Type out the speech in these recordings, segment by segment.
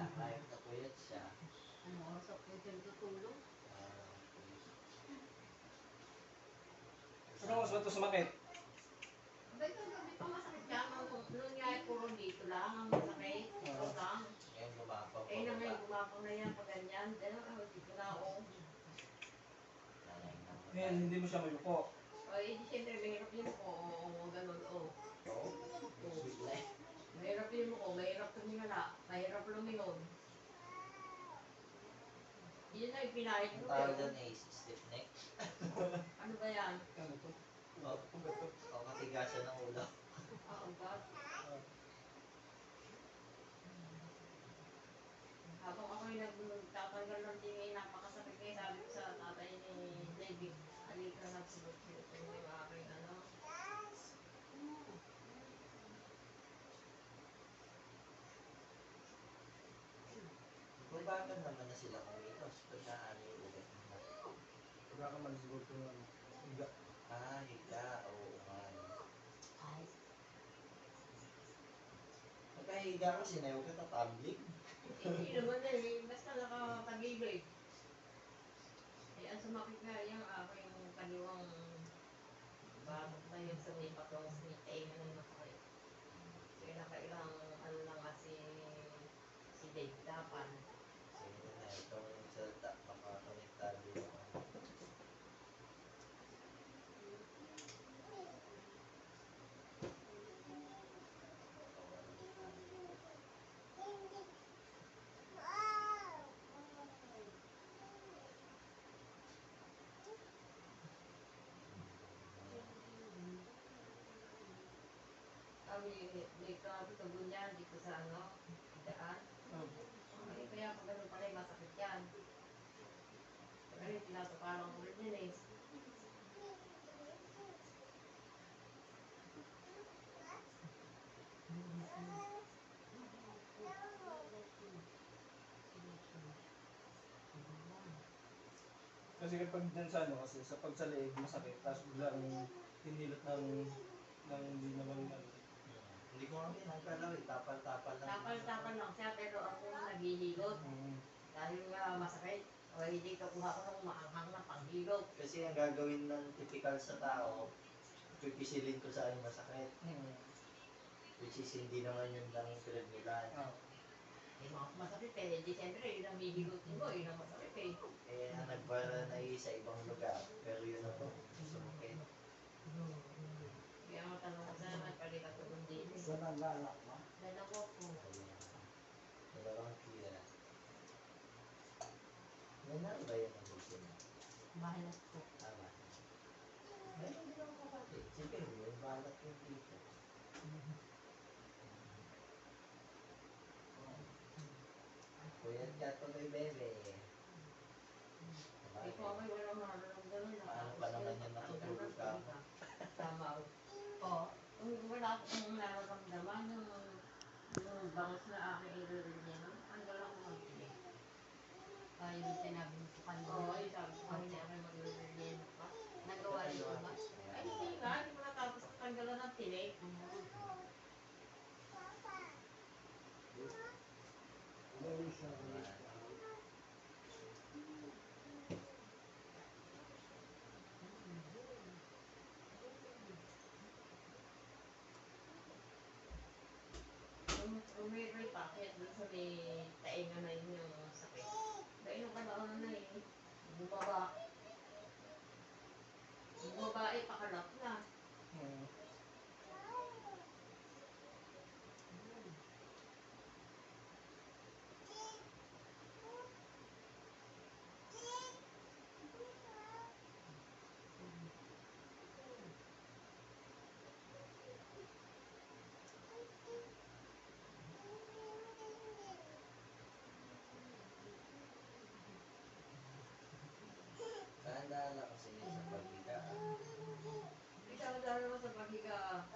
siya, kahit napuyat siya. Ano ako yung tutulog? ah, Ano mas ba ito sumakit? Ba ito gabi pa masakit yan. Nung nung nga puro dito lang ang masakit. Ito Oo. lang. ngayon gumapaw Eh na ngayon pa. gumapang na yan pag ganyan. Ano, oh, dito na ako. Nanay na Ngayon, hindi mo siya mayuko. O eh, di siyempre mahirap yun ko. Oo, ganun, oh. Oo. Mahirap yun ko. Mahirap tumingala. Mahirap lumingon. Yun na yung pinahit Ang ko. tawag eh. doon ay stiff neck. Ano ba yan? Ano to? O, o katigasan ng ulo. Oh, God. Habang ako'y nagtatanggal ng tingin, napakasakit ngayon. Sabi ko sa tatay ni David, halika na sulot-sulot mo yung aking ano. Babagan naman na sila kumilos pag naano yung ulit nila. Wala ka man siguro kung ano. Higa. Ah, higa. Oo nga. Ay, Pagkahiga ko, sinayaw kita tumbling. hindi naman eh, basta nakapagibig. Eh, ang sumakit nga yung aking kaliwang bakit na yung sa may patong snitay na nang nakakit. Kaya nakailang ano lang nga si si Dave Dapan. Sige na, itong salita, makakonektado yung ano. Kami, may kami kagunyan dito sa ano, daan. Oh. Ay, kaya pag ganun masakit yan. Kaya tinatapalang ulit yun eh. Kasi kapag dyan sa ano, kasi sa pag sa leeg masakit, tapos biglang hinilot ng, ng hindi naman ano. Hindi ko nga pinagkalaw eh, tapal-tapal lang. Tapal-tapal lang siya, pero ako naghihilot. Mm. Dahil nga masakit. O hindi ka kuha ko ng maanghang na panghilot. Kasi ang gagawin ng typical sa tao, pipisilin ko sa yung masakit. Mm. Which is hindi naman yun lang pinagnilan. Ah. Eh, mga masakit eh. Di siyempre, yun ang hihilutin mo, yun ang masakit eh. Eh, ang nagbara na sa ibang lugar, pero yun ang sumakit. Kaya nga tanong ko sana, nagpalikat ko kung din. Saan ang lalak mo? Dalawa po. Ayun. Dalawang tira. May na ba yun ang gusto mo? Mahalas po. Tama. Meron din ako kapatid. Sige, may balat yung dito. Kuya, chat ko kay Bebe. Ikaw ako walang nararamdaman na. Paano pa naman yan natutulog ka? Tama ako. Oo. Wala akong nararamdaman, yung, yung bangus na aking ilirinig, ang galang ko. Ay, yung sinabi mo sa kanila. Oo, sabi ko kanina aking maglirinig pa. Nagawa niyo ba? Ay, hindi nga, hindi ko natapos tanggalan ng tinik. Um- Umiroy pa, kaya doon sa may tainga na yun yung sakit. Dahil yung panahon na eh, bumaba. Bumaba eh, pakalap na. Mm. Tanda lang kasi yun sa paghiga. Mo sa paghiga.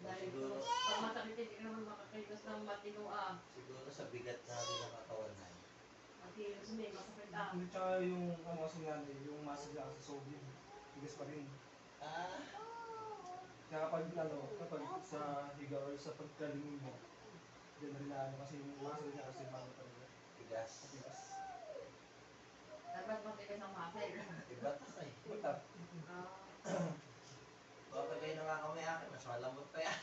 Dahil Siguro. pag masakit hindi ka naman makakailos ng matino ah. Siguro sa bigat natin ng katawan na yun. Eh, masakit ah. Hindi tsaka yung ano kasi nga yung muscle niya sa sodium. Tigas pa rin. Ah, Kaya kapag ano, kapag sa higa or sa pagkalingin mo, Diyan rin na ano kasi yung muscle niya kasi bago talaga. Tigas. Matigas. Dapat matigas ang muscle. Iba ta kay. Buta. Ah, Baka kayo nakakamay akin, mas malambot pa yan.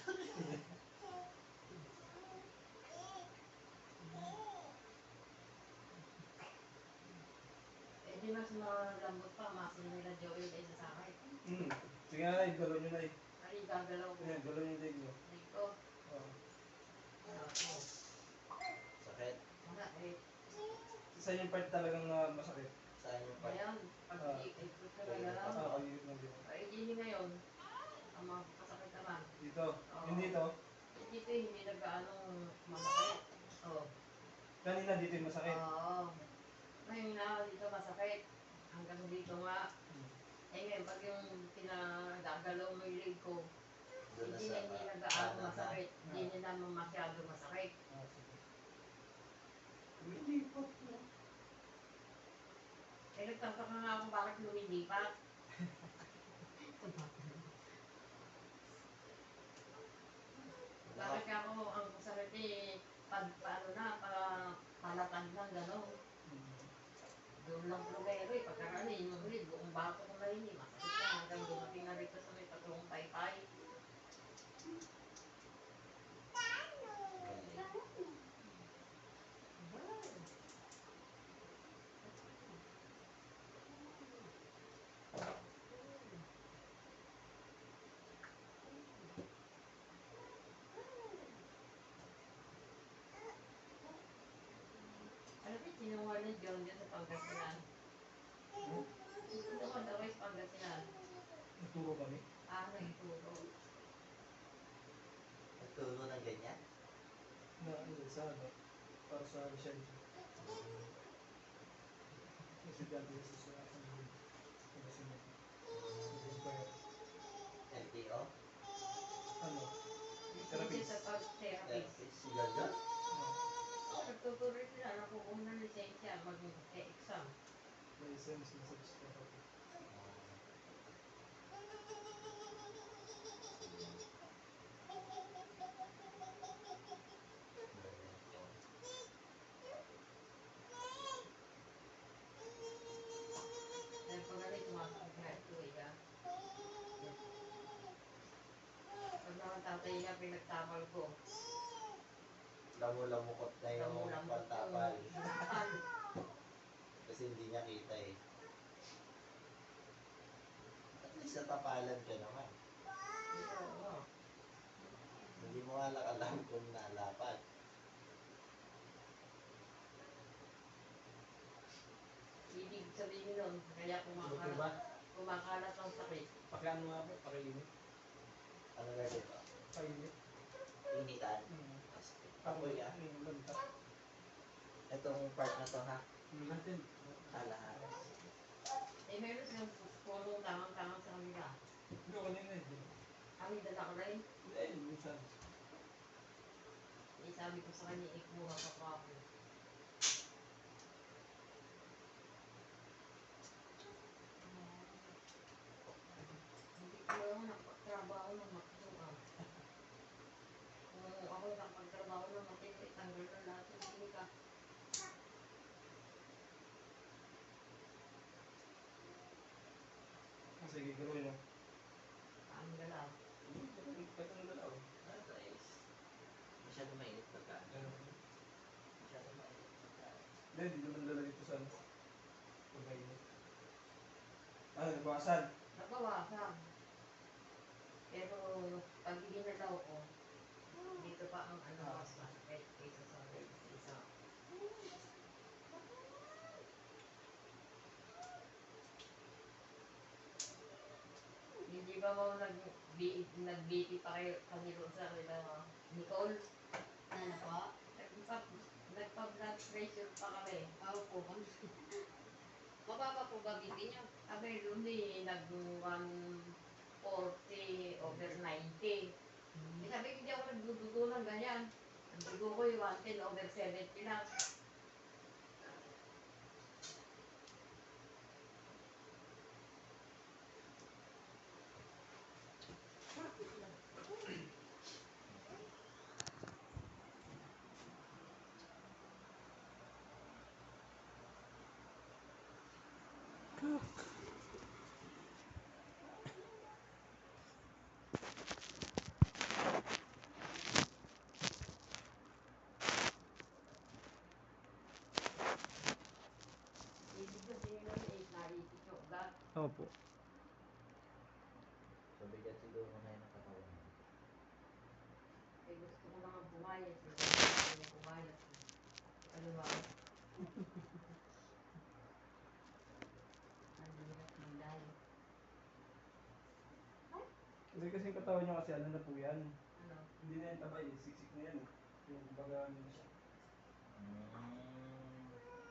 eh di mas malambot pa, muscle nila Joey kaysa sa akin. Hmm. Sige na, Nay, galaw nyo na eh. Ay, gagalaw ko. Ayan, galaw nyo yung leg nyo. Dito. Oo. Ako. Sakit. Wala eh. Isa yung part talagang na masakit. Saan yung part? Ayan, pag ikot ka na lang. Ah, yun din. Ay, hindi ngayon. Ang mga kasakit naman. Dito. Oo. Yung dito. Eh, Dito hindi nag-ano masakit. Oo. Kanina dito yung masakit. Oo. Ngayon na dito masakit. Hanggang dito nga. Hmm. Eh ngayon, pag yung pinagagalaw mo yung leg ko, hindi sa na hindi nag-ano na. masakit. Hindi na naman masyado masakit. Ah, sige. Hindi po. Eh nagtataka nga ako bakit lumilipat. Bakit ako ang sakit eh, pag paano na, para palatag ng gano'n. Doon lang problema eh, pagkaraan eh, yung buong bato ko na rin eh, masakit na hanggang dumating na rito sa may patrong paypay. Galing. Ano ba, kinuha ni John dyan sa Pangasinan? Hmm? Kinuha daw kayo sa Pangasinan. Nagturo kami. Ah, nagturo. Nagturo ng ganyan? Na ano, sa ano. Para sa lisensya. Kasi dati sa sa ano. Kasi mo. LTO? Ano? Pag-therapist. Therapist? Si Jojo? Ah, Nagtuturo sila, nakukuha ng lisensya, mag-exam. Na sa ano, sumasakit na ito eh, ah. Tatay niya, pinagtapal ko. Lamu-lamukot na yung pantapal. Kasi hindi niya kita eh. At least natapalan ka naman. Oh. Hindi mo nga alam kung nalapat. Ibig sabihin nun, kaya kumakalat, ba? kumakalat ang sakit. Pakiano nga po, pakiinit. Ano na dito? Painit. Initan. Hmm. Apoy ah. Yung lanta. Itong part na to ha. Natin. Ah, lahat. Eh, meron silang pulong tangang-tangang sa kanila. Hindi ko kanina eh. Kami dala ko rin. Eh, minsan. Eh, sabi ko sa kanya, ikuha ka pa ako. Hindi ko naman nakapagtrabaho ng maksukan. Kung ako nakapagtrabaho ng matindi, tanggal na lahat ng sinika. Ah, Sige, gawin mo. Ang galaw. Kahit ang galaw. Ah, nice. Masyado mainit pagka. Ganun. Masyado mainit pagka. Hindi, hindi naman lalagay ito sa ano. Pagkainit. Ah, nabawasan. Nabawasan. Pero pag ginalaw ko, dito pa ang ano mas masakit kaysa sa isa. Hindi ba mo nag nag-BP pa kayo kanilo sa kanila Nicole? Ano po? Nagpa nagpa-blood pressure pa kami. Ako po. Mababa po ba BP niyo? Kami lumi nag 140 over 90. Eh, sabi ko, hindi ako nagdudugo ng ganyan. Ang dugo ko yung 110 over 70 lang. Siguro ngayon ang katawan mo. Eh, gusto ko naman pumayat. Eh, gusto ko pumayat. Ano ba? Ang hirap ng diet. Kasi kasi yung katawan niya kasi ano na po yan. Ano? Hindi na yung tabay, eh. siksik na yan eh. Yung kumbaga ano na siya. Mm.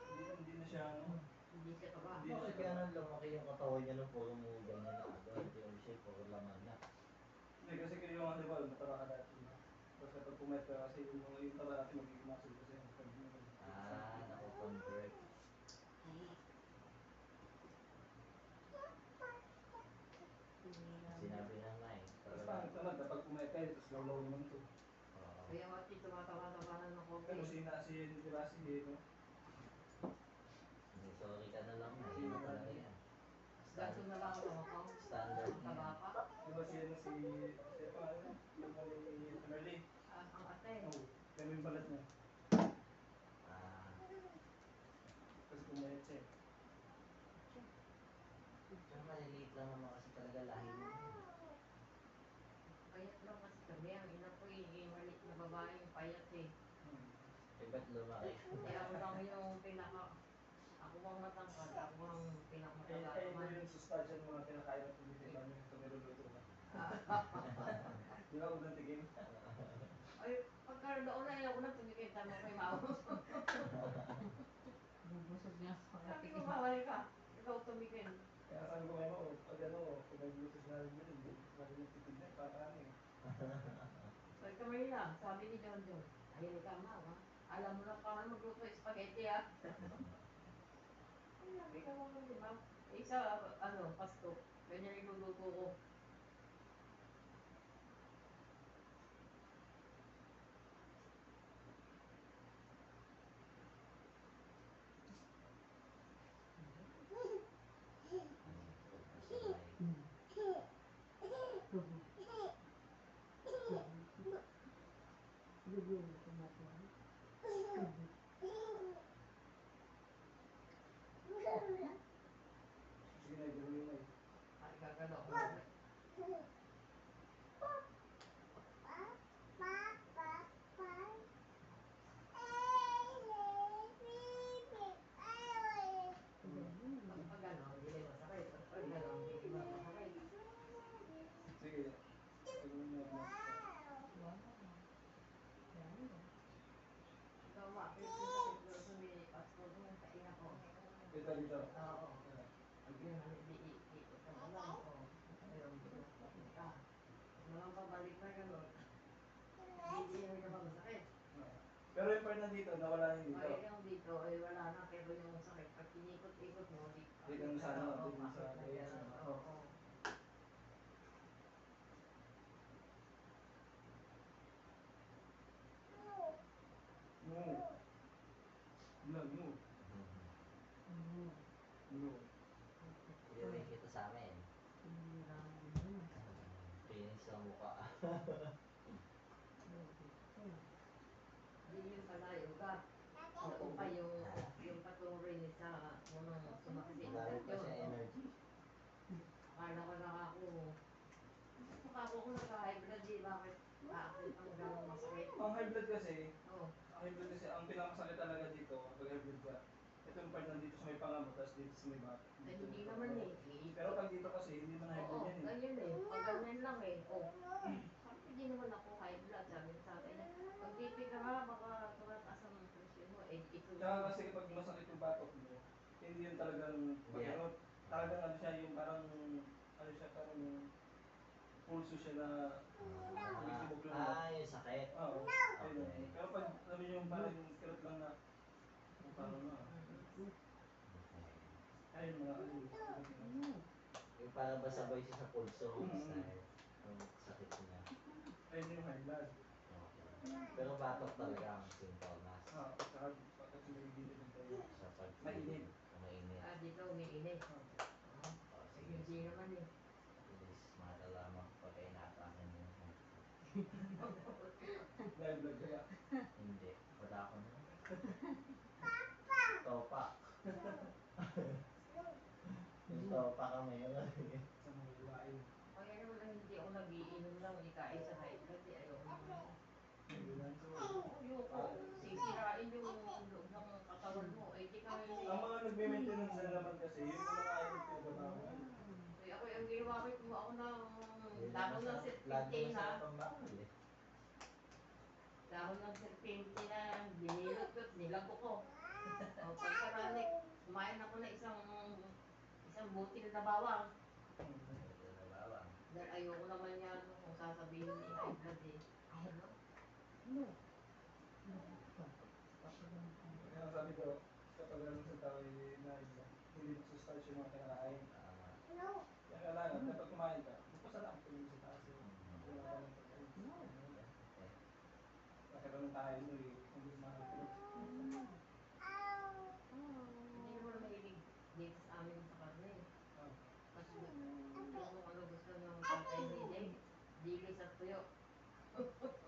Hindi, hindi na siya ano. Hindi siya kaba. Hindi na Bakit siya kaya nang lumaki yung katawan niya nung puro mo ganyan na agad? Yung siya puro laman na. Hindi kasi kayo yung ano ba, mataba ka dati. Tapos kapag pumayat ka kasi yung mga yung taba natin magiging muscle kasi yung pag Ah, naku-convert. Sinabi na nga eh. Tapos pangit naman kapag pumayat ka, tapos lawlaw naman ito. Kaya nga ito tumatawa-tawa na ng konti. Pero si na si di ba si no? Hindi, Sorry ka na lang. Sino talaga yan? Gaso na lang ako ako. Standard na Taba yan. pa. Di ba si ano si si pa ano? Yung ni Merly. Ah, ang ate. Oo. Kaya yung balat niya. Ah, Kasi pumayat siya eh. Pero maliliit lang naman kasi talaga lahi mo. Payat lang kasi kami. Ang ina ko eh, eh, maliit na babaeng payat eh. Hmm. Eh, ba't lumaki? Eh, ako lang yung pinaka... Ako ang matangkad. Ako ang Ay, pinakamataba ay, ito naman. yung sustansya ng mga kinakain ng Pilipino namin sa niluluto na. Ah, Di ba huwag tigil? Ay, pagkaroon na una, ayaw ko na tumikita mo kay Mao. Bubusog niya ako. Sabi ko, bawal ka. Ikaw tumikin. Kaya sabi ko ngayon, oh, pag ano, pag nagluto sa namin yun, hindi namin yung titig na, para ano eh. Sabi ka Marina, sabi ni John John, ayun ka Mao ha. Alam mo na paano magluto ng spaghetti ha. Ay, sabi ka mo di ba? Isa, ano, pasto. Ganyan iluluto ko. Sige na, gawin na eh. Ay, gagano ko. Pag pag ano, hindi masakit. Pag pag ano, hindi masakit. Sige. Gawin mo na. Ikaw ma, pinipin sa may pasto mo, kaina ko. Dito. Oo. Yun, hindi ka na lang. O, ayun, pinapakit ka. Walang pabalik na gano'n. Hindi yun naman masakit. Pero yung part na dito, nawala na O, dito. yung dito, ay wala na, pero yung sakit, pag tinikot-ikot mo, di Dito yung sa ano, Oo, dito yung sa bakit na legs, gano'n? ano? Oo, oo. No. No, no. No. Iuwi kita sa amin. Pinis sa mukha. Hindi yun pala, yung ka. Ako pa yung, yung patuloy ni sa, unang sumakit. Dami pa siya energy. Akala ko na ako, mukha ko kung naka-high blood, di bakit bakit ang gano'ng masakit? Ang high blood kasi, Oo. ang high kasi, ang pinakasakit talaga dito, kapag high blood ka, ito yung part nandito sa may panga mo, tapos dito sa may back. Ay, hindi naman eh. Pero pag kasi, hindi man high Oo, blood yan eh. ganyan eh. Pag ganyan lang eh. Oo. Sabi, hindi naman ako high blood. Sabi niya sa akin, pag BP ka nga, baka tumataas ang presyon mo. Eh, ito. Tsaka kasi kapag masakit yung batok mo, hindi yun talagang, Yeah. ano, talagang ano siya, yung parang, ano siya, parang pulso siya na, Ah, yung sakit. oo. Okay. Pero pag, sabi niyo yung parang kirot lang na, yung parang na, ayun mga, ano, yun. Yung parang ba sabay siya sa pulso, style. Yung sakit niya. ayun yung high blood. Pero batok talaga ang sintomas. Ah, saka, pag may gilid ng tayo. Sa pag Mainit. Ah, dito umiinit. Oh, Eh, sige. Hindi naman eh. Please, matalaman ko pag inatakan mo. high blood kaya. Hindi. Wala ako na. Topa. Yung topa kami. Sa mga babae. Kaya naman ang hindi iyo yung mga ayaw ko ba na ako. Kaya ako, ang ginawa ko, kumuha ako ng Yun dahon ng bakal eh. Dahon ng serpentina, binilot ko, nilago ko. O pagkaralik, kumain ako na isang isang butil na bawang. Na. Dahil ayoko naman yan kung sasabihin ni high blood eh. Ayun, no? Kaya ang sabi ko, kapag ano sa tao ay na hindi nagsustarch yung mga kinakain. Kaya kailangan, kapag kumain ka, magpasarap ko yung sa taas. eh. Mm. Wala ka ng pagkain. Okay. Kain mo eh, gusto mahal ko. Hindi naman mahilig dito sa amin sa karne. Ah, Kasi kung ano gusto ng tatay ni Jay, dili sa tuyo.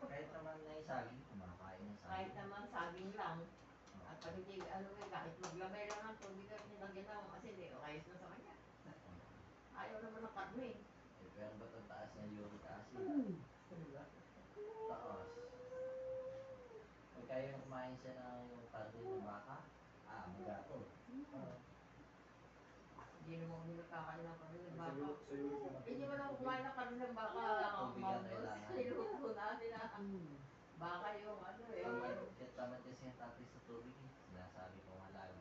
Kahit naman na isaging, kumakain ng Kahit saging. naman saging lang. At pag hindi, ano eh, kahit maglamay lang ng tubig at nilagyan ng asin eh, ayos na sa kanya. Ayaw naman ng karne. Eh, pero ba't ang taas ng uric acid? diba? Taas. Pagka yung kumain siya ng yung karne ng baka, ah, magato. Ah, Hindi naman kami nakakain ng karne ng baka. Naman. Hindi mo na kumain ng karne ng baka, ang Mamos. kailangan. Niluto natin ah. Baka yung ano eh. Kaya tamad kasi yung tatay sa tubig eh. Sinasabi ko nga lagi.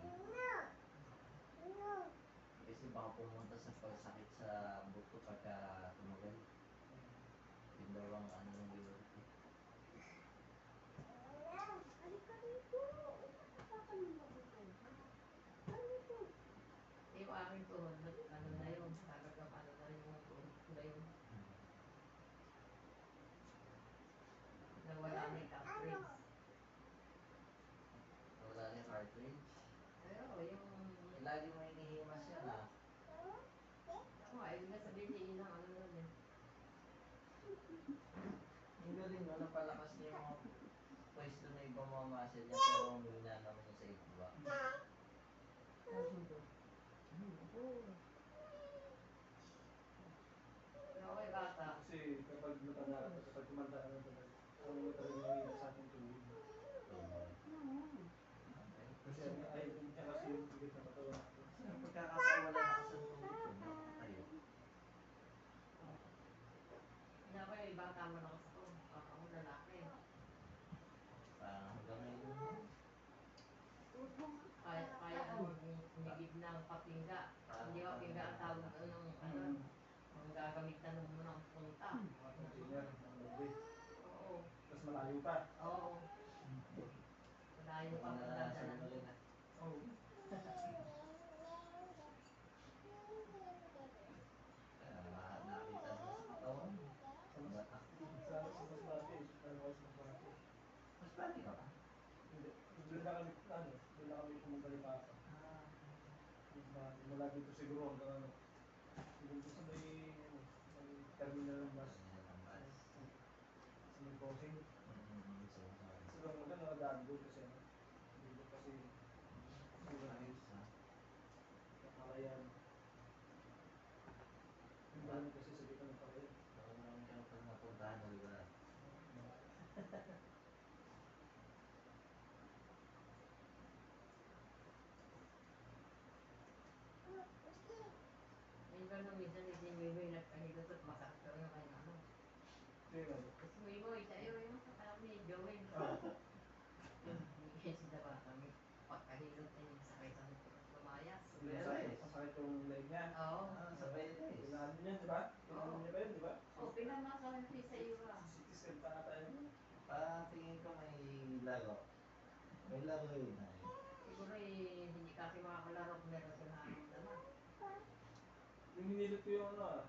Kasi baka pumunta sa pagsakit sa buto pagka tumagal. Yun daw ang ano ng uric eh. Yung aking tuhod, ano na yun, talagang ano na yung tuhod ko na yun. Nawala na yung cartridge. Wala na yung cartridge. Pero yung, Eh, lagi mo hinihimas yan ah. ako, ayun na sabihin niya, yun ang ano nun eh. Yung galing no, napalakas niya yung mga pwesto na ibang mga muscle niya pero humina naman niya sa iba. Pero ako yung bata, Kasi kapag matanda, kapag tumanda ka ng tagal, ang mga talaga yung sa ating tuwid. Kasi ang ayaw din niya kasi yung bigat na katawan natin. Kasi pagkakapawala na ako sa tubig ko, nakatayo. hindi ako yung ibang tama lang ako, baka ako lalaki. Parang hanggang ngayon. Kaya, kaya ako humigib ng papingga. Hindi ba pingga ang tawag doon ng ano, ang gagamitan mo ng punta. Mga container, mga lobe. Oo, Tapos malayo pa. oo. Malayo pa naranasan dadala. mo ah. Oo. Nakita sa katawan. Sa batak. Sa Masbate, sa Masbate. Mas pati ka ba? Hindi. Doon na kami, ano, doon na kami Papa. Ah. Mula dito siguro hanggang ano. Dito sa may, ano, may terminal ng ang bus. Sa may crossing. Mm, so, sorry. Sa lang mga nakadaan doon kasi ano. Dito kasi, siguro Ayos ah. Kapalayan. Yung dami kasi sa dito ng Palayan. Ako naman ka pag napuntahan ng lugar. Minsan nung minsan hindi mo yung nagpahilot at masakit daw yung kanya ano. Tapos mo yung isa yun yung sa kami, Joel. Ah. Yung si Daba kami. Pagkahilot na yung sakay sa. Lumayas. Yes. Masakit yung leg niya. Oo. Sa Betes. Kailangan niya, di ba? Kailangan niya ba yun, ba? O, pinamasahan ko sa iyo ah. Scan pa tayo. Ah, tingin ko may laro. May laro yun eh, hindi kasi makakalaro kung meron siya nararamdaman. Yung hinilot ko yung ano ah.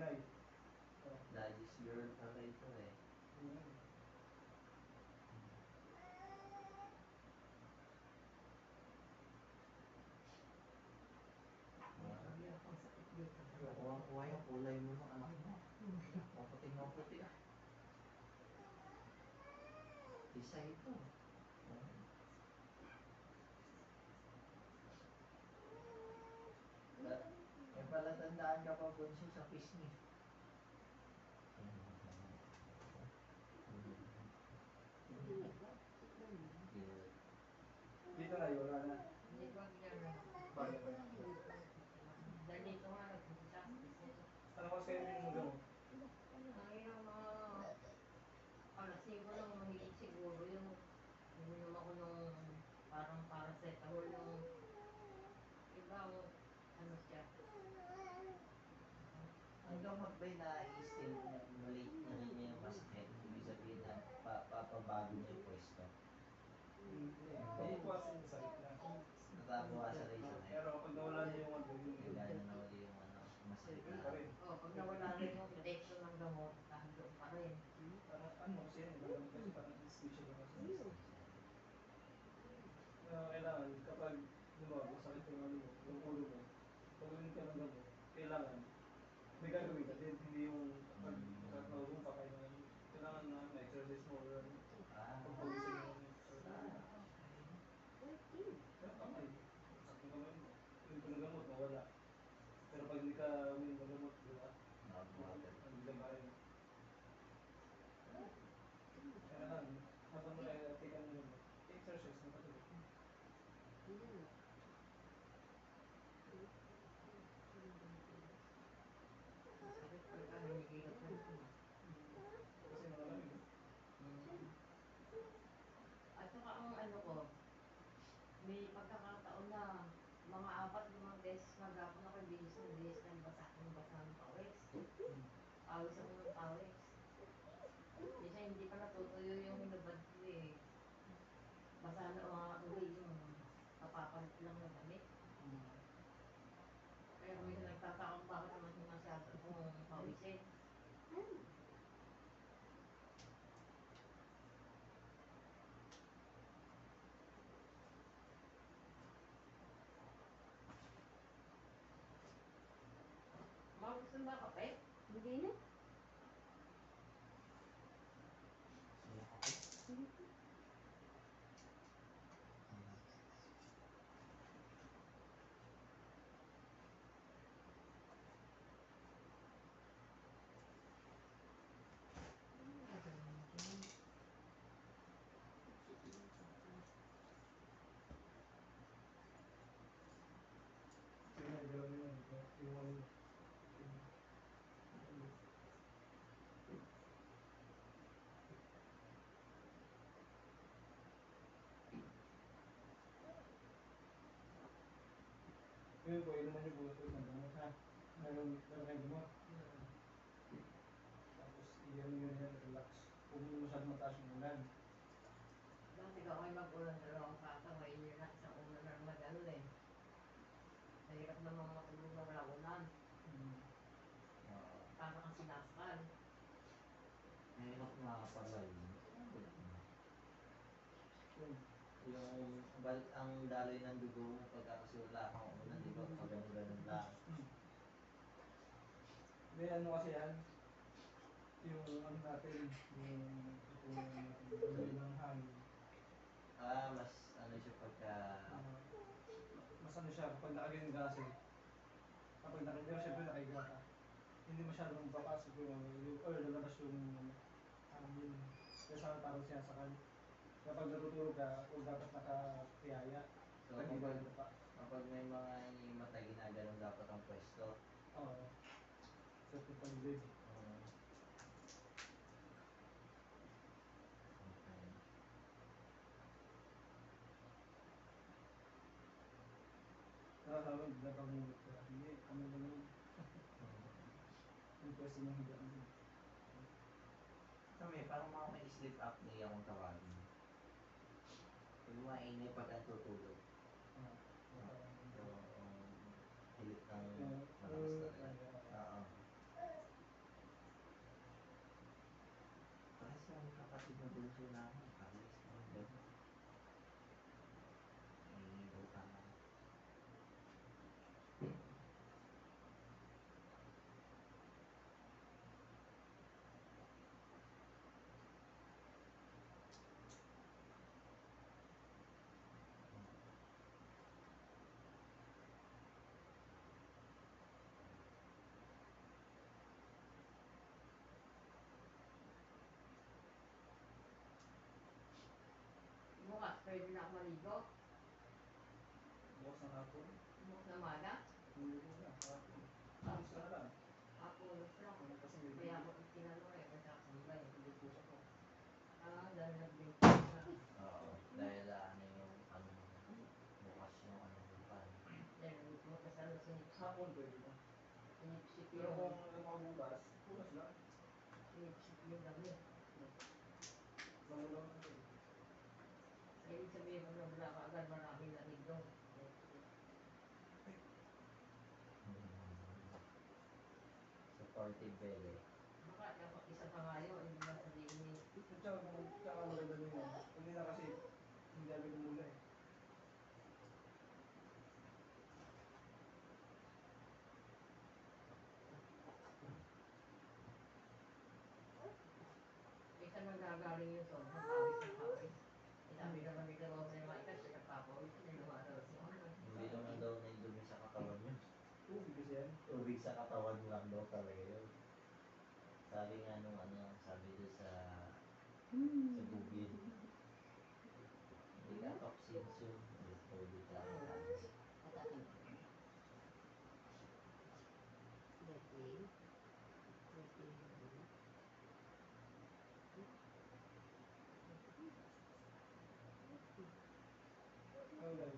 live. Oh. Lagi si Lord na kayo ito eh. Mm. Kuha-kuha yung kulay mo ng anak mo. Maputing-maputi ah. Isa ito. Palatandaan ka pa bunso sa pisngi. Dito na, wala na. Hindi ba ginagawa? Bakit? Dahil dito nga nagpunta. Ano kasi yung gamot? Ang yung mga alas 5 lang mahigit siguro yung uminom ako nung parang paracetamol yung iba ano siya. Ang gamot ba'y na-i-still niya, mali na rin niya yung masakit? Ibig sabihin na pa, papabago niya yung pwesto. Hindi. Papupuwasan yung sakit na. Rin sa Pero kapag nawala niya yung ano, yung Kaya na nawala yung ano, masakit Hindi pa na. rin. Oh, pag nawala rin yung epekto ng gamot, nandun pa rin. Parang ano kasi yan, parang kasi parang special lang kasi. Na kailangan kapag lumago, sakit yung ano mo, yung ulo mo, pag uminom ka ng gamot, kailangan may gagawin ka din, hindi yung pag pag naubo ka kailangan kailangan na ma-exercise mo or ano, Ah, pagpawisin mo. ah, Pero tama eh. Sakit ng gamot mo. Uminom ka ng gamot, mawala. Pero pag hindi ka uminom ng gamot, di ba? Nakabuhagan. Ang bigla ba rin? Kaya lang, habang mo na-take ang gamot, exercise mo patuloy. Sakit pagka hinihilot na ito. Kasi malamig. At saka ang ano ko, may pagkakataon na mga apat limang beses maghapon ako bilis na bilis ng basa ng basa ng pawis. Pawis ako ng pawis. Minsan hindi pa natutuyo yung hinubad ko eh. Basa na mga uli yung kapapalit lang ng damit. Kaya kung minsan nagtataka kung bakit naman masyado akong pawisin. Mga gusto mo ba kape? Hindi na. Saya ako. Sige na, gawin mo yun. Yung ano yun. Yun po, inuman niyo po ito ng gamot ha. Meron, kayong gamot. Tapos, iyan nyo yan, relax. Huwag mo masyadong mataas yung ulan. Dati ka kayo mag-ulan dalawang ngayon yun na isang ulan na mag-ano eh. Mahirap namang matulog na wala ulan. Mm. Oo. Para kang sinaskal. Mahirap nga pala yun. Yun. Yung bal ang daloy ng dugo mo pagka kasi wala kang unan, di ba? Pag ganun-ganun lang. May ano kasi yan, yung ano natin, yung yung yung ng hangin. Ah, mas ano siya pagka... Ah, mas ano siya, kapag nakaganyan ka kasi, kapag nakaganyan, syempre nakahiga ka, hindi masyadong papasok yung ano, yung, or lalabas yung ano, hangin. Kaya sa parang sinasakal. Kapag natutulog ka, huwag dapat nakatiyaya. So, Pag kapag, kapag may mga hinihimatay, ginaganon dapat ang pwesto. Oo. Sa pagpaglig. Um, okay. Nakakawa, bigla kang humot ka. Hindi, ano na lang, yung pwesto ng higa mo. Kami, parang mga may sleep apnea akong tawagin. Maingay pag ang tutulog. Ah, So, um, hilit ng Yung- malakas talaga. Oo. Parang sa mga kapatid na bunso namin, parang sa mga gano'n. Maingay daw tama. Pwede na ako maligo. Bukas ng hapon. Bukas na maga. Hindi ko na. Hapon. Ka na lang. Ako, ulos lang. Ano kasi may Kaya ako tinanong eh, kasi ako sambay. Hindi po sa ko. Ah, dahil nag-break na. Oo. Dahil ano yung ano bukas yung ano yung pan. Dahil bukas ano, sinipsip. Hapon pwede na. Sinipsip Pero yung, kung ano mga bukas, bukas lang. sinipsip yung dami. Lang lang na rin. Ibig sabihin mo na wala ka agad maraming lamig doon. Supportive belly. Baka yung isa pa nga yun, hindi ba sabihin ni At saka kung saka maganda yun. Hindi na kasi hindi agad umula eh. Eh, saan nanggagaling yung sobrang pawis ng pawis? Eh, sabi naman ni Gawaw sa mga ikas, siya nagpapawis, hindi lumadalas mo. Hindi naman daw na yung dumi sa katawan yun. Tubig kasi yan. Tubig sa katawan lang daw talaga yun. Sabi nga nung ano, sabi doon sa sa bukid. Hindi ka toxins yun. Hindi tubig lang. Patatin. Birthday. Birthday. Ano lang.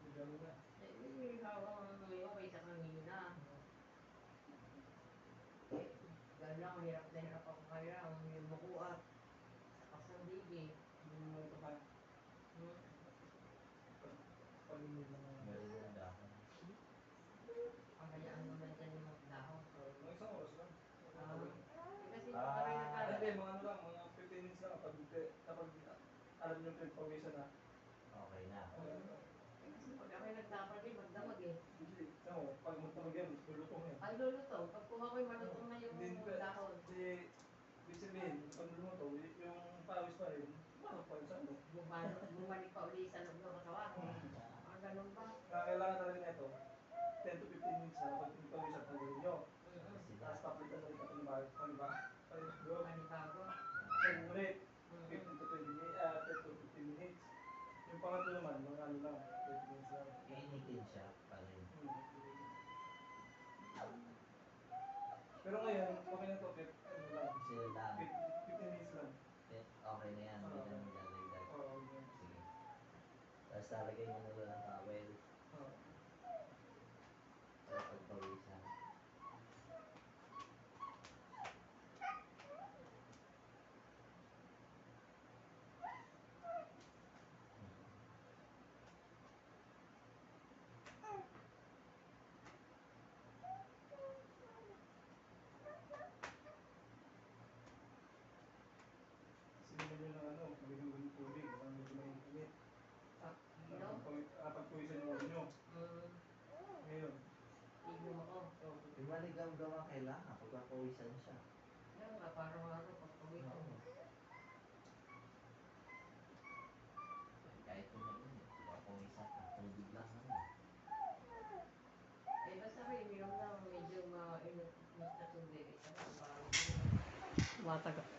Hindi gano'n na. Eh, hindi hawak ang mga okay sa kanina. Eh, ganun lang, hirap na hirap ako kaya, ang yung bukuat. Sa kasang bibi. Hindi mo ito kaya. Hmm. Pag-init na nga. Meron yung dahon. Pamayaan mo na dyan yung dahon. Uh, mga isang oras lang. Ah, eh, kasi Ah. pag kami Ah, nagkala- Hindi, mga ano lang, mga 15 minutes lang kapag, kapag alam niyo pinagpawisan na. Okay na. Uh, kasi pag kami nagdapat eh, magdamag eh. hindi, no, pag magtawag yan, luluto mo yan. Ay, luluto. Pag kuha ko yung malutong na yung dahon. Hindi, ibig sabihin, pag lumuto, y- yung pawis pa rin, marap pa rin sa ano. Bumalik, bumalik pa uli sa loob ng katawan. Ah, ganun ba? Kaya kailangan talaga nito, 10 to 15 minutes na kapag pinagpawisan talaga ninyo. Mm-mm. Tapos paplitan ulit ang panibago, panibago, panibago. Panibago. Then ulit, Mm-mm. 15 to 20 minutes, ah, 10 to 15 minutes. Yung pangatlo naman, mga ano lang, 20 minutes lang. Iinitin siya pa rin. Hmm. Pero ngayon, okay na to, kahit ano lang, Sila lang. 15 minutes lang. Eh, Okay na yan. Hindi na magdadagdag. Oo, yun. Sige. Tapos lalagay mo na lang ng towel Oo. para pagpawisan. Sinihan nyo ng ano, magiging ng tubig, ang medyo mainit. Ah, Inom? Ah, pagpawisan yung ulo nyo. Mm, Ngayon, inom ako. so, Yung maligaw gawa pagpapawisan siya. Yan nga, parang ano, pagpawit ko. Oo. Kahit kung mainit, pagpapawisan ka. Tubig lang naman. Eh, basta may ininom lang, medyo mainit na tubig. Eh, parang, Matagap ka.